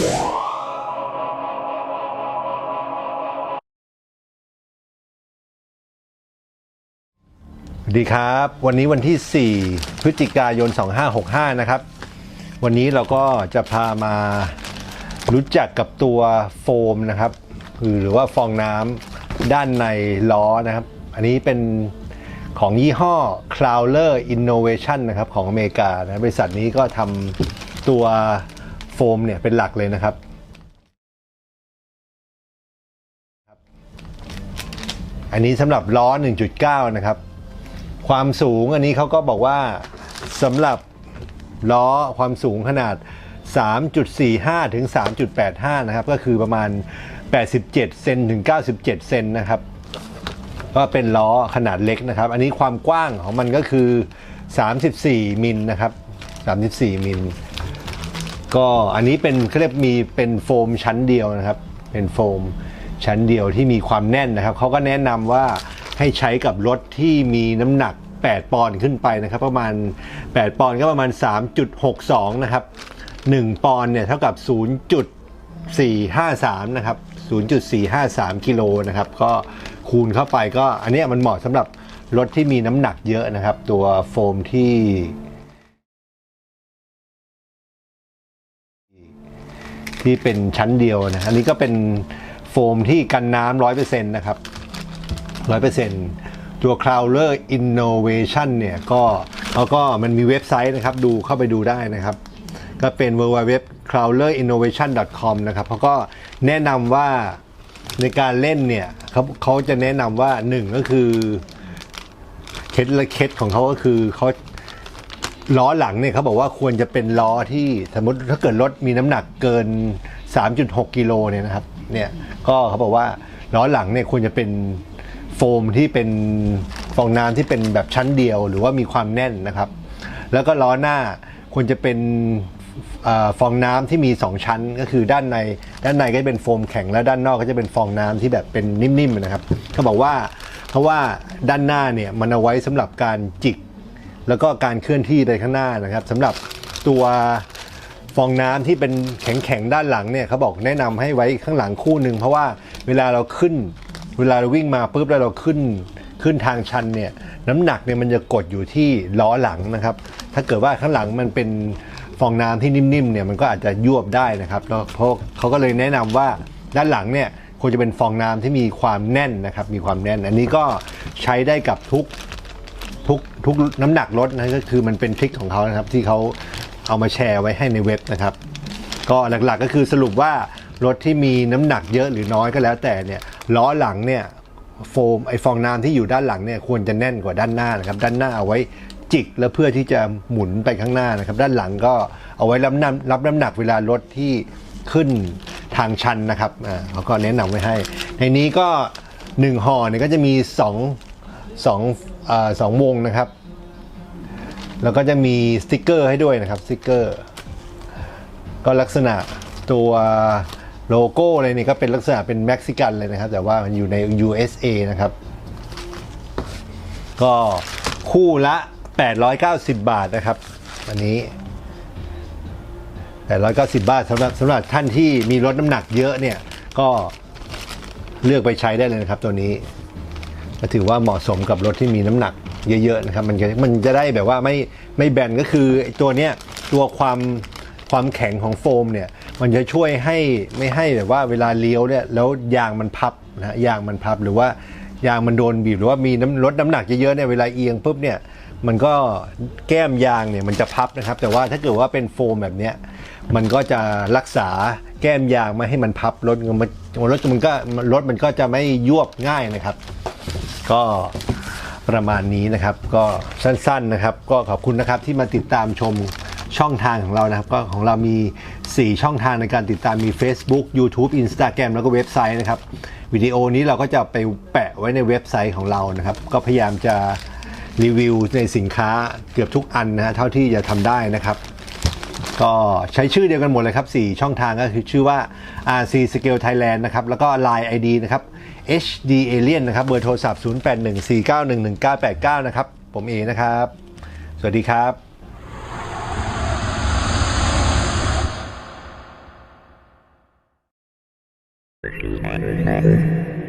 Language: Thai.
สวัสดีครับ วันนี้วันที่ 4 พฤศจิกายน 2565 นะครับ วันนี้เราก็จะพามารู้จักกับตัวโฟมนะครับคือหรือว่าฟองน้ำด้านในล้อนะครับ อันนี้เป็นของยี่ห้อ Crowler Innovation นะครับของอเมริกานะบริษัทนี้ก็ทำตัว มเนี่ยเป็นหลักเลยนะครับ อันนี้สำหรับล้อ 1.9 นะครับ ความสูงอันนี้เขาก็บอกว่าสำหรับล้อความสูงขนาด 3.45 ถึง 3.85 นะครับ ก็คือประมาณ 87 เซนถึง 97 เซนนะครับ ก็เป็นล้อขนาดเล็กนะครับ อันนี้ความกว้างของมันก็คือ 34 มิลนะครับ 34 มิล ก็อันนี้เป็นเขาเรียกมีเป็นโฟมชั้นเดียวนะครับ เป็นโฟมชั้นเดียวที่มีความแน่นนะครับเขาก็แนะนำว่าให้ใช้กับรถที่มีน้ำหนัก 8 ปอนด์ขึ้นไปนะครับ ประมาณ 8 ปอนด์ก็ประมาณ 3.62 นะครับ 1 ปอนด์เนี่ยเท่ากับ 0.453 นะครับ 0.453 กิโลนะครับ ก็คูณเข้าไปก็อันนี้มันเหมาะสำหรับรถที่มีน้ำหนักเยอะนะครับ ตัวโฟมที่ ที่เป็นชั้นเดียวนะอันนี้ก็เป็นโฟมที่กันน้ำร้อยเปอร์เซ็นต์นะครับร้อยเปอร์เซ็นต์ตัว Crowler Innovation เนี่ยก็เขาก็มันมีเว็บไซต์นะครับ ดูเข้าไปดูได้นะครับ ก็เป็น www crowlerinnovation.com นะครับเขาก็แนะนำว่าในการเล่นเนี่ยเขาเขาจะแนะนำว่าหนึ่งก็คือเคล็ดและเคล็ดของเขาก็คือเขา ล้อหลังเนี่ยเขาบอกว่าควรจะเป็นล้อที่สมมติถ้าเกิดรถมีน้ำหนักเกิน 3.6กิโลเนี่ยนะครับเนี่ยก็เขาบอกว่าล้อหลังเนี่ยควรจะเป็นโฟมที่เป็นฟองน้ำที่เป็นแบบชั้นเดียว หรือว่ามีความแน่นนะครับ แล้วก็ล้อหน้าควรจะเป็นอฟองน้ำที่มี 2 ชั้นก็คือด้านใน ด้านในก็จะเป็นโฟมแข็งและด้านนอกก็จะเป็นฟองน้ำที่แบบเป็นนิ่มๆนะครับเขาบอกว่าเพราะว่าด้านหน้าเนี่ยมันเอาไว้สำหรับการจิก แล้วก็การเคลื่อนที่ไปข้างหน้านะครับสำหรับตัวฟองน้ำที่เป็นแข็งๆด้านหลังเนี่ยเขาบอกแนะนำให้ไว้ข้างหลังคู่หนึ่งเพราะว่าเวลาเราขึ้น เวลาเราวิ่งมาปุ๊บแล้วเราขึ้นขึ้นทางชันเนี่ยน้ำหนักเนี่ยมันจะกดอยู่ที่ล้อหลังนะครับ ถ้าเกิดว่าข้างหลังมันเป็นฟองน้ำที่นิ่มๆเนี่ยมันก็อาจจะยวบได้นะครับแล้วเพราะเขาก็เลยแนะนำว่าด้านหลังเนี่ยควรจะเป็นฟองน้ำที่มีความแน่นนะครับ มีความแน่น อันนี้ก็ใช้ได้กับทุก ทุกทุกน้ำหนักรถนะก็คือมันเป็นทริคของเขานะครับ ที่เขาเอามาแชร์ไว้ให้ในเว็บนะครับ ก็หลักๆก็คือสรุปว่ารถที่มีน้ำหนักเยอะหรือน้อยก็แล้วแต่เนี่ยล้อหลังเนี่ยโฟมไอฟองน้ำที่อยู่ด้านหลังเนี่ยควรจะแน่นกว่าด้านหน้านะครับ ด้านหน้าเอาไว้จิกแล้วเพื่อที่จะหมุนไปข้างหน้านะครับ ด้านหลังก็เอาไว้รับน้ำรับน้ำหนักเวลารถที่ขึ้นทางชันนะครับอ่าเขาก็แนะนำไว้ให้ ในนี้ก็หนึ่งห่อเนี่ยก็จะมีสอง สองอสองวงนะครับ แล้วก็จะมีสติกเกอร์ให้ด้วยนะครับสติกเกอร์ ก็ลักษณะตัวโลโก้อะไรนี่ก็เป็นลักษณะเป็นเม็กซิกันเลยนะครับ แต่ว่ามันอยู่ใน USA นะครับ ก็คู่ละ 890 บาทนะครับอันนี้ 890 บาทสำหรับสำหรับท่านที่มีรถน้ำหนักเยอะเนี่ย ก็เลือกไปใช้ได้เลยนะครับตัวนี้ ก็ถือว่าเหมาะสมกับรถที่มีน้ำหนักเยอะๆนะครับมันจะมันจะได้แบบว่าไม่ไม่แบนก็คือตัวเนี้ยตัวความความแข็งของโฟมเนี่ยมันจะช่วยให้ไม่ให้แบบว่าเวลาเลี้ยวเนี่ยแล้วยางมันพับนะฮะยางมันพับหรือว่ายางมันโดนบีบหรือว่ามีน้ำลดน้ำหนักเยอะๆเนี่ยเวลาเอียงปุ๊บเนี่ยมันก็แก้มยางเนี่ยมันจะพับนะครับ แต่ว่าถ้าเกิดว่าเป็นโฟมแบบเนี้ยมันก็จะรักษาแก้มยางไม่ให้มันพับรถมันรถมันก็รถมันก็จะไม่ยวบง่ายนะครับ ก็ประมาณนี้นะครับ ก็สั้นๆนะครับ ก็ขอบคุณนะครับที่มาติดตามชมช่องทางของเรานะครับ ก็ของเรามี 4 ช่องทางในการติดตามมี Facebook YouTube Instagram แล้วก็เว็บไซต์นะครับ วิดีโอนี้เราก็จะไปแปะไว้ในเว็บไซต์ของเรานะครับ ก็พยายามจะรีวิวในสินค้าเกือบทุกอันนะฮะเท่าที่จะทำได้นะครับ ก็ใช้ชื่อเดียวกันหมดเลยครับ 4 ช่องทางก็คือชื่อว่า RC Scale Thailand นะครับ แล้วก็ Line ID นะครับ HD Alien นะครับ เบอร์โทรศัพท์ 0814911989 นะครับ ผมเอนะครับ สวัสดีครับ「Thank you.